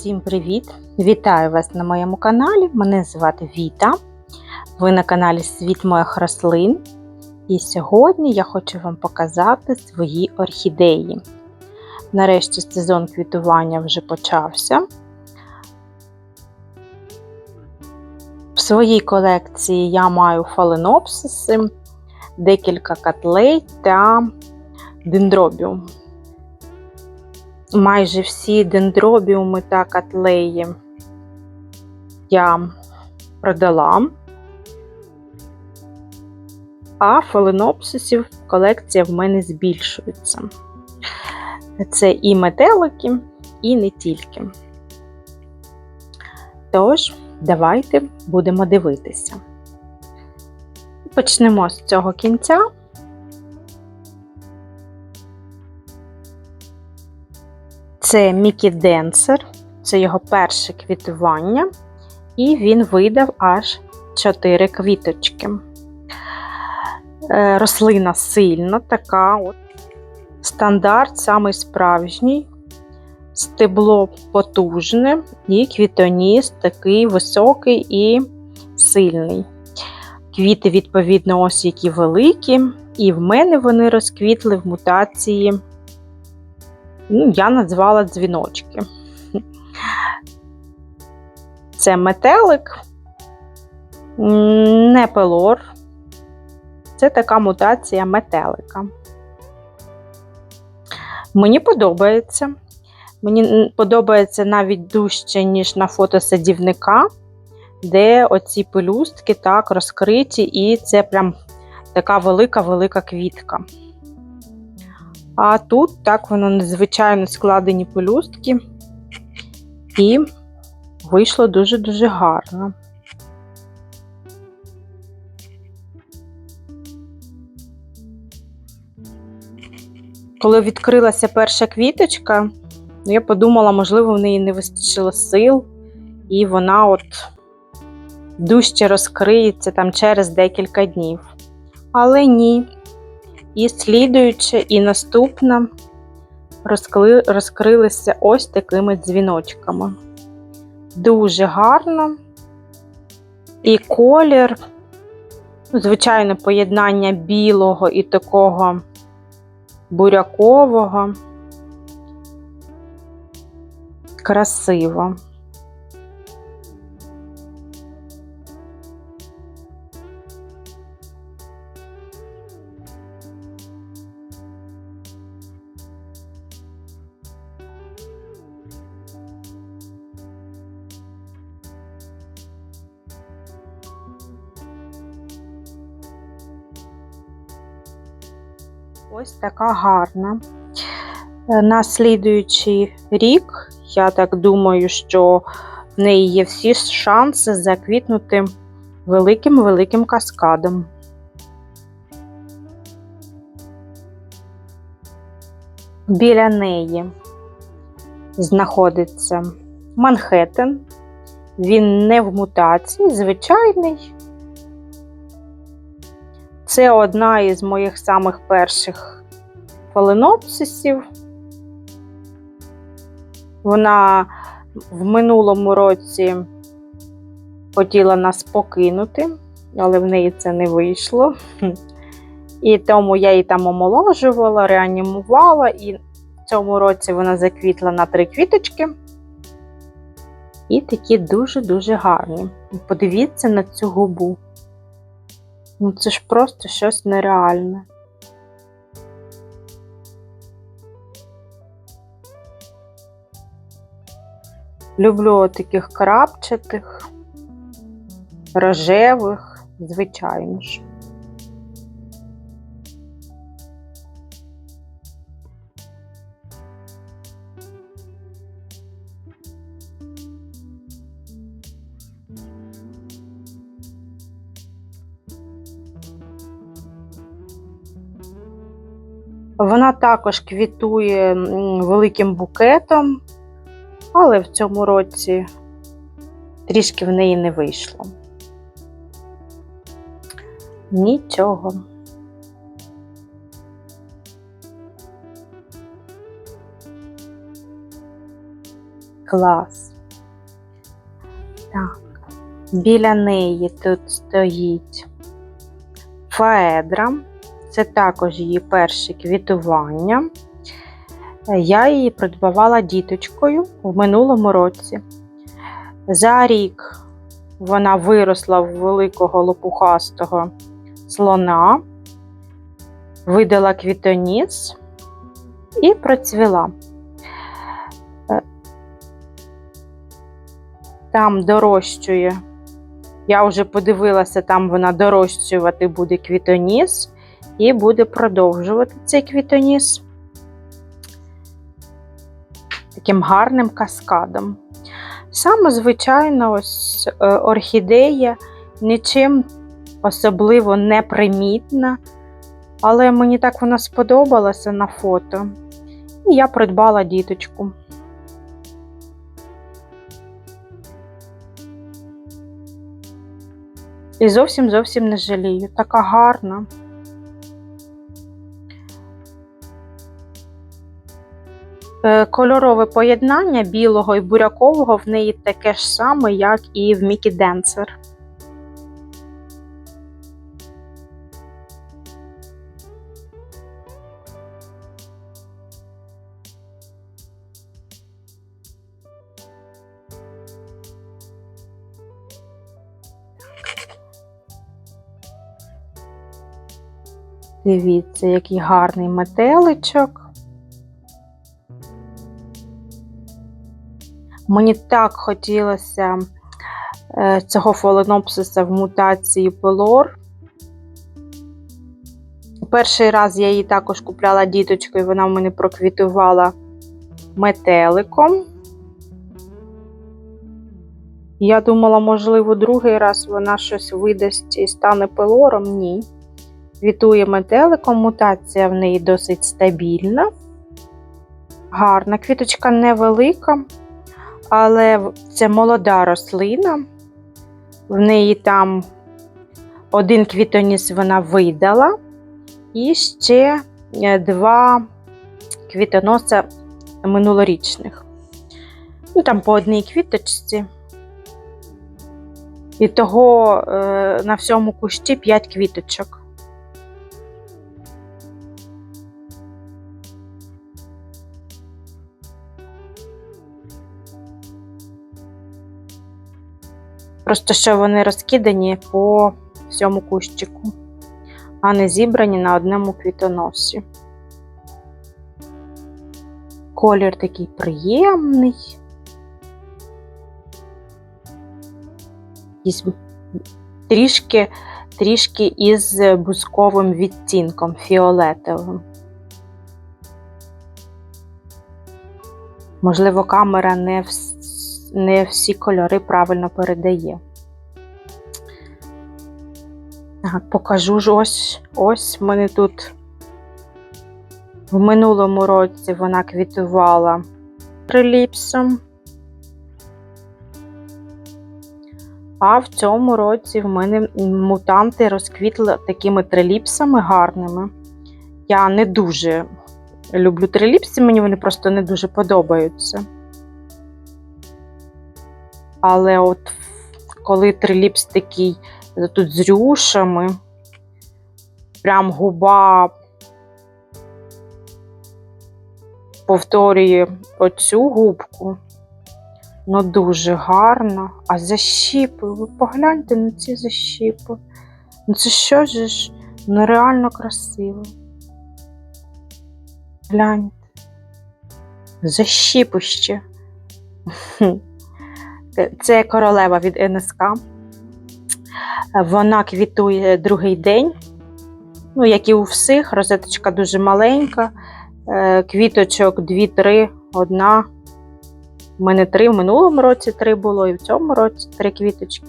Всім привіт! Вітаю вас на моєму каналі. Мене звати Віта. Ви на каналі Світ моїх рослин. І сьогодні я хочу вам показати свої орхідеї. Нарешті сезон квітування вже почався. В своїй колекції я маю фаленопсиси, декілька котлей та дендробіум. Майже всі дендробіуми та котлеї я продала, а фаленопсисів колекція в мене збільшується. Це і метелики, і не тільки. Тож, давайте будемо дивитися. Почнемо з цього кінця. Це Мікі Денсер, це його перше квітування, і він видав аж 4 квіточки. Е, Рослина сильна, така от. Стандарт самий справжній, стебло потужне, і квітоніс такий високий і сильний. Квіти, відповідно, ось які великі, і в мене вони розквітли в мутації ну, я назвала дзвіночки. Це метелик, не пелор. Це така мутація метелика. Мені подобається. Мені подобається навіть дужче, ніж на фото садівника, де оці пелюстки так розкриті, і це прям така велика-велика квітка. А тут так воно незвичайно складені пелюстки, і вийшло дуже-дуже гарно. Коли відкрилася перша квіточка, я подумала, можливо, в неї не вистачило сил, і вона от дужче розкриється там через декілька днів. Але ні. І слідуюча, і наступна розкрилися ось такими дзвіночками. Дуже гарно. І колір, звичайно, поєднання білого і такого бурякового. Красиво. Така гарна. Е, на слідуючий рік, я так думаю, що в неї є всі шанси заквітнути великим-великим каскадом. Біля неї знаходиться Манхеттен. Він не в мутації, звичайний. Це одна із моїх самих перших фаленопсисів. Вона в минулому році хотіла нас покинути, але в неї це не вийшло. І тому я її там омоложувала, реанімувала, і в цьому році вона заквітла на три квіточки. І такі дуже-дуже гарні. Подивіться на цю губу. Ну це ж просто щось нереальне. Люблю таких крапчатих, рожевих, звичайно ж. Вона також квітує великим букетом, але в цьому році трішки в неї не вийшло. Нічого. Клас. Так. Біля неї тут стоїть фаедра. Це також її перше квітування. Я її придбавала діточкою в минулому році. За рік вона виросла в великого лопухастого слона, видала квітоніс і процвіла. Е, Там дорощує, я вже подивилася, там вона дорощувати буде квітоніс і буде продовжувати цей квітоніс таким гарним каскадом. Саме, звичайно, ось е, орхідея нічим особливо не примітна, але мені так вона сподобалася на фото. І я придбала діточку. І зовсім зовсім не жалію. Така гарна. Кольорове поєднання білого і бурякового в неї таке ж саме, як і в Мікі Денсер. Дивіться, який гарний метеличок. Мені так хотілося е, цього фаленопсиса в мутації пелор. Перший раз я її також купляла діточкою, вона в мене проквітувала метеликом. Я думала, можливо, другий раз вона щось видасть і стане пелором. Ні. Квітує метеликом, мутація в неї досить стабільна. Гарна, квіточка невелика, але це молода рослина. В неї там один квітоніс вона видала, і ще е, два квітоноса минулорічних. Ну, там по одній квіточці. І того е, на всьому кущі 5 квіточок. Просто що вони розкидані по всьому кущику, а не зібрані на одному квітоносі. Колір такий приємний. Трішки, трішки із бусковим відтінком фіолетовим. Можливо, камера не, вс... не всі кольори правильно передає. Так, покажу ж ось ось в мене тут в минулому році вона квітувала триліпсом. А в цьому році в мене мутанти розквітли такими триліпсами гарними. Я не дуже люблю триліпси, мені вони просто не дуже подобаються. Але от коли триліпс такий тут з рюшами, прям губа повторює оцю губку. Ну, дуже гарно. А защіпи, ви погляньте на ці защіпи. Ну це що ж? Ну реально красиво. Гляньте. Защіпище. Це королева від НСК. Вона квітує другий день. Ну, як і у всіх, розеточка дуже маленька. Е, Квіточок 2-3, одна. У мене три в минулому році три було, і в цьому році три квіточки.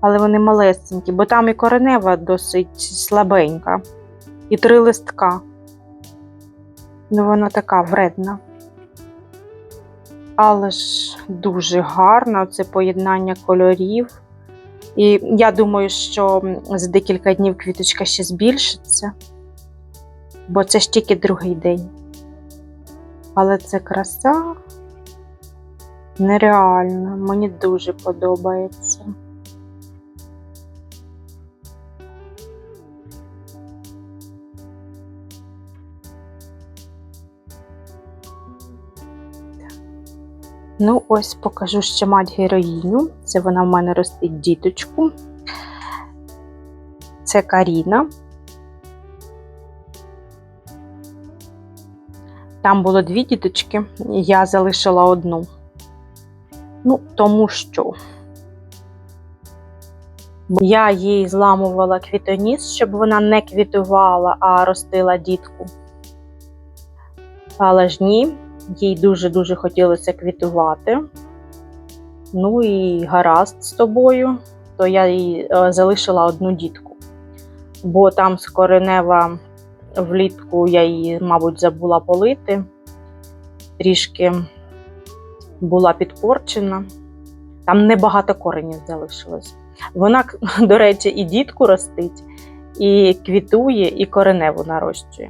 Але вони малесенькі, бо там і коренева досить слабенька. І три листка. Ну, вона така вредна. Але ж дуже гарно це поєднання кольорів. І я думаю, що за декілька днів квіточка ще збільшиться, бо це ж тільки другий день. Але це краса. Нереально, мені дуже подобається. Ну, ось покажу ще мать героїню. Це вона в мене ростить діточку. Це Каріна. Там було дві діточки, я залишила одну. Ну, тому що я їй зламувала квітоніс, щоб вона не квітувала, а ростила дітку. Але ж ні, їй дуже-дуже хотілося квітувати. Ну і гаразд з тобою, то я їй е, залишила одну дітку. Бо там з коренева влітку я її, мабуть, забула полити, трішки була підпорчена. Там небагато коренів залишилось. Вона, до речі, і дітку ростить, і квітує, і кореневу нарощує.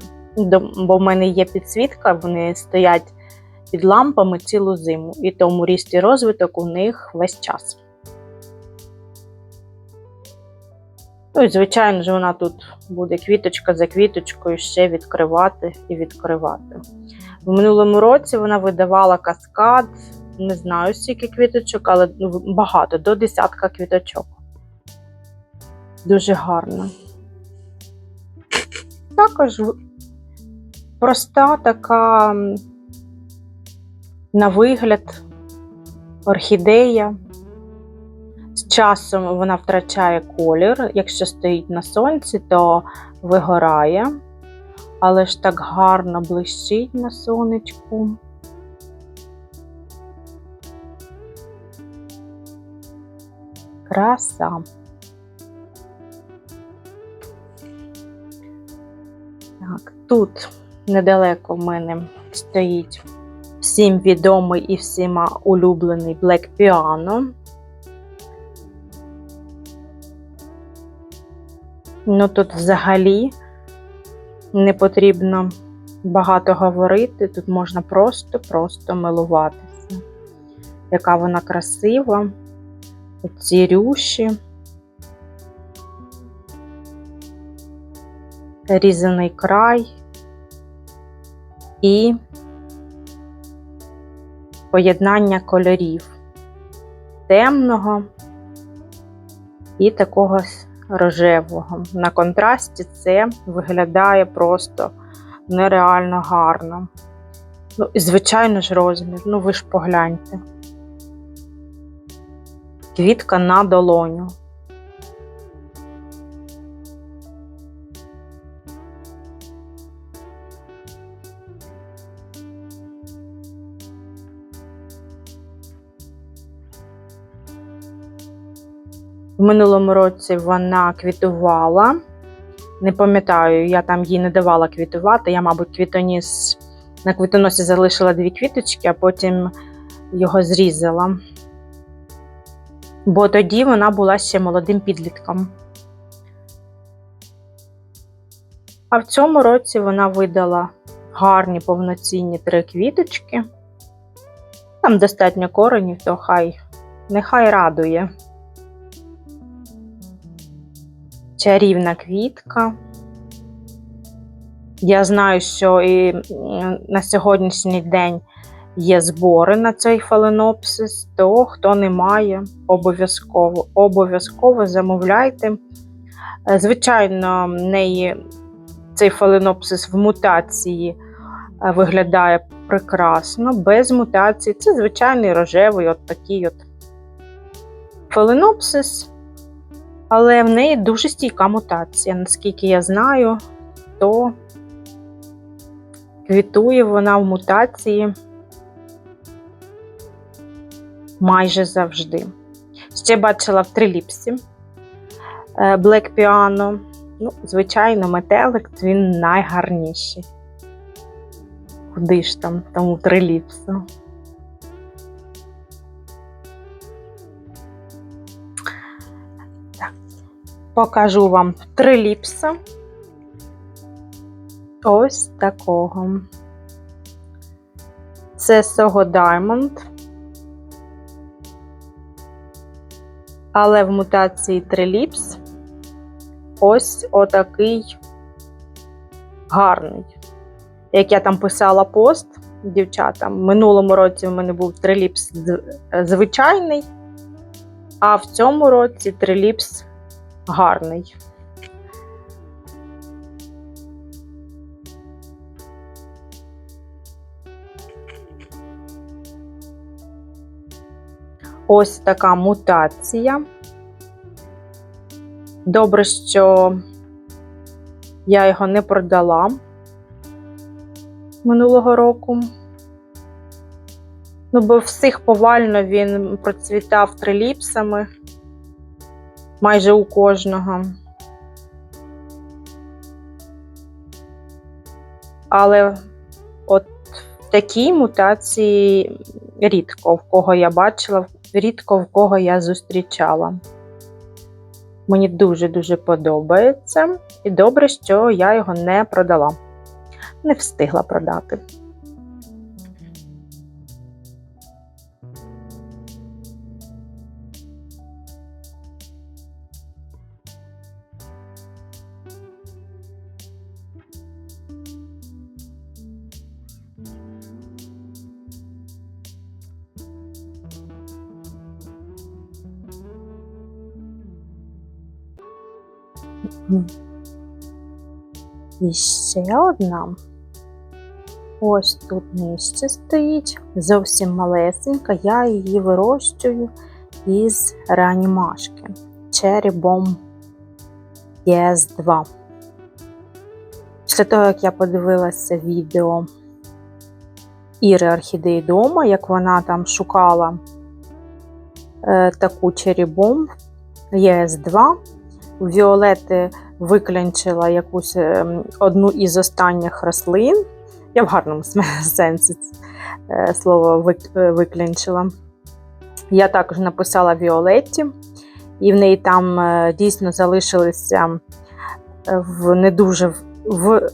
Бо в мене є підсвітка, вони стоять під лампами цілу зиму, і тому ріст і розвиток у них весь час. Ну і, звичайно ж, вона тут буде квіточка за квіточкою ще відкривати і відкривати. В минулому році вона видавала каскад, не знаю скільки квіточок, але ну, багато, до десятка квіточок. Дуже гарно. Також проста така на вигляд орхідея. З часом вона втрачає колір. Якщо стоїть на сонці, то вигорає, але ж так гарно блищить на сонечку. Краса. Так, тут недалеко в мене стоїть всім відомий і всіма улюблений Black Piano. Ну тут взагалі не потрібно багато говорити, тут можна просто-просто милуватися. Яка вона красива, ці рюші, різаний край і поєднання кольорів темного і такого рожевого. На контрасті це виглядає просто нереально гарно. Ну, і звичайно ж розмір, ну ви ж погляньте. Квітка на долоню. В минулому році вона квітувала. Не пам'ятаю, я там їй не давала квітувати. Я, мабуть, квітоніс на квітоносі залишила дві квіточки, а потім його зрізала. Бо тоді вона була ще молодим підлітком. А в цьому році вона видала гарні повноцінні три квіточки. Там достатньо коренів, то хай нехай радує. Чарівна квітка. Я знаю, що і на сьогоднішній день є збори на цей фаленопсис, то хто не має, обов'язково обов'язково замовляйте. Е, Звичайно, в неї цей фаленопсис в мутації е, виглядає прекрасно, без мутації. Це звичайний рожевий, от такий от фаленопсис. Але в неї дуже стійка мутація. Наскільки я знаю, то квітує вона в мутації майже завжди. Ще бачила в триліпсі е, Black Piano. Ну, звичайно, метелик він найгарніший. Куди ж там тому триліпсу? Покажу вам три ліпса. Ось такого. Це Soho Diamond. Але в мутації триліпс ось отакий гарний. Як я там писала пост дівчатам, в минулому році в мене був триліпс звичайний, а в цьому році триліпс гарний. Ось така мутація. Добре, що я його не продала минулого року. Ну, бо всіх повально він процвітав триліпсами майже у кожного. Але от в такій мутації рідко в кого я бачила, рідко в кого я зустрічала. Мені дуже-дуже подобається. І добре, що я його не продала. Не встигла продати. І ще одна. Ось тут нижче стоїть, зовсім малесенька. Я її вирощую із реанімашки Cherry Bomb ES2. Після того, як я подивилася відео Іри Орхідеї дома, як вона там шукала е, таку ES2, у Віолети виклянчила якусь ем, одну із останніх рослин. Я в гарному сенсі е, слово е, виклянчила. Я також написала Віолетті, і в неї там е, дійсно залишилися в не дуже в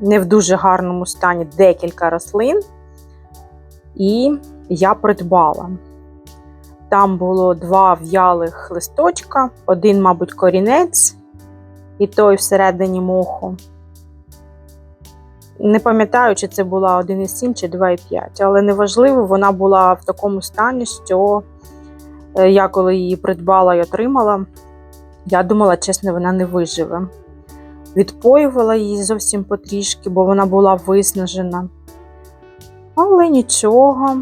не в дуже гарному стані декілька рослин. І я придбала. Там було два в'ялих листочка, один, мабуть, корінець, і той всередині моху. Не пам'ятаю, чи це була 1,7 чи 2,5, але неважливо, вона була в такому стані, що е, я коли її придбала і отримала, я думала, чесно, вона не виживе. Відпоювала її зовсім потрішки, бо вона була виснажена. Але нічого,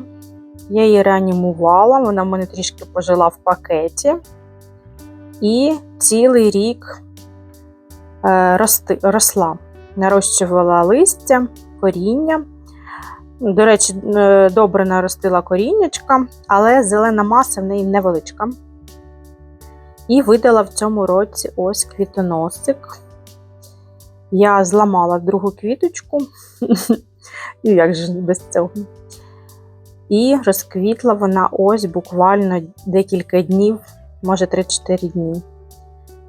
я її реанімувала, вона в мене трішки пожила в пакеті. І цілий рік е, росла нарощувала листя, коріння. До речі, е, добре наростила коріннячка, але зелена маса в неї невеличка. І видала в цьому році ось квітоносик. Я зламала другу квіточку, і як же без цього. І розквітла вона ось буквально декілька днів, може 3-4 дні.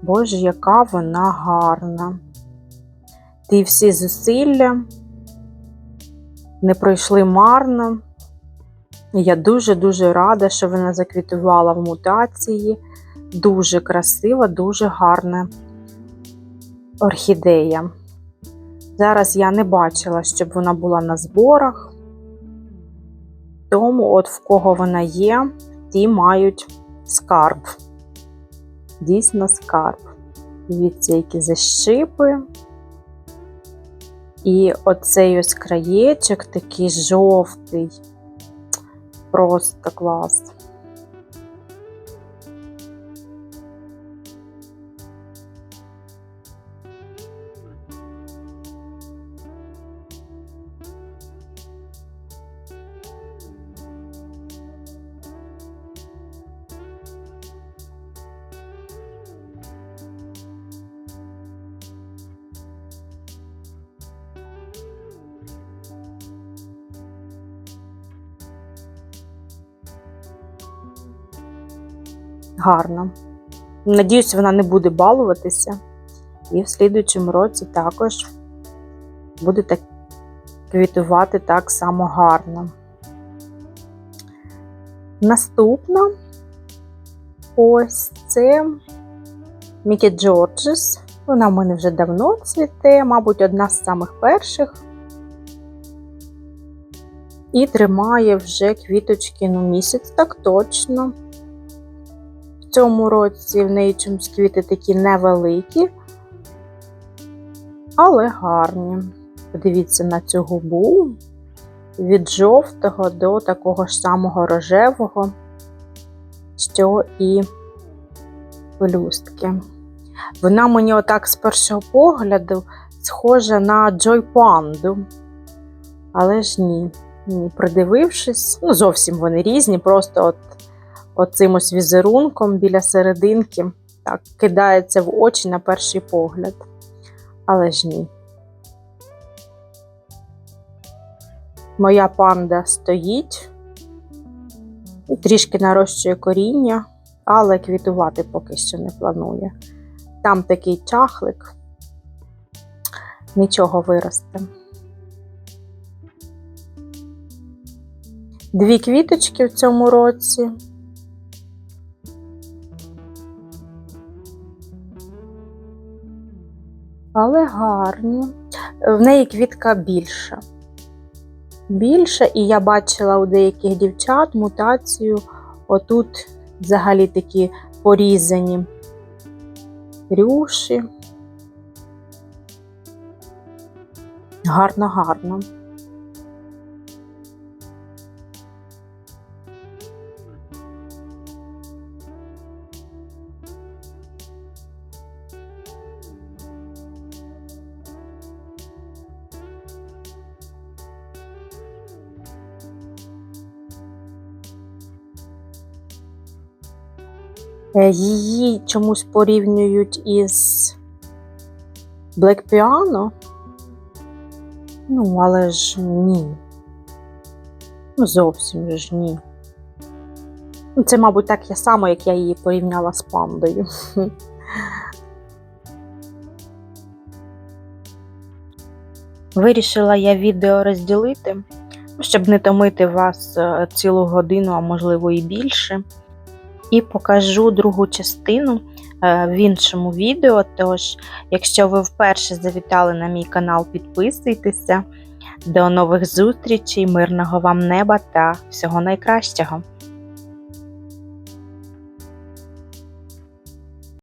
Боже, яка вона гарна! Ті всі зусилля не пройшли марно. Я дуже-дуже рада, що вона заквітувала в мутації. Дуже красива, дуже гарна орхідея. Зараз я не бачила, щоб вона була на зборах. Тому, от в кого вона є, ті мають скарб. Дійсно скарб. Дивіться, які защипи. І оцей ось краєчок такий жовтий. Просто клас. Гарна. Надіюсь, вона не буде балуватися. І в слідуючому році також буде так квітувати так само гарно. Наступна Ось це Мікі Джорджес. Вона в мене вже давно цвіте, мабуть, одна з самих перших. І тримає вже квіточки ну, місяць, так точно. Цьому році в неї чомусь квіти такі невеликі, але гарні. Подивіться на цю губу від жовтого до такого ж самого рожевого, що і пелюстки. Вона мені отак з першого погляду схожа на Джой Панду. Але ж ні. Придивившись, ну зовсім вони різні, просто от оцим ось візерунком біля серединки так кидається в очі на перший погляд. Але ж ні. Моя панда стоїть і трішки нарощує коріння, але квітувати поки що не планує. Там такий чахлик, нічого виросте. Дві квіточки в цьому році. Але гарні. В неї квітка більша. Більша, і я бачила у деяких дівчат мутацію. Отут взагалі такі порізані рюші. Гарно, Її чомусь порівнюють із Black Piano. Ну, але ж ні. Ну, зовсім ж ні. Ну, Це, мабуть, так я само, як я її порівняла з пандою. Вирішила я відео розділити, щоб не томити вас е, цілу годину, а можливо і більше. І покажу другу частину е, в іншому відео. Тож, якщо ви вперше завітали на мій канал, підписуйтеся. До нових зустрічей, мирного вам неба та всього найкращого!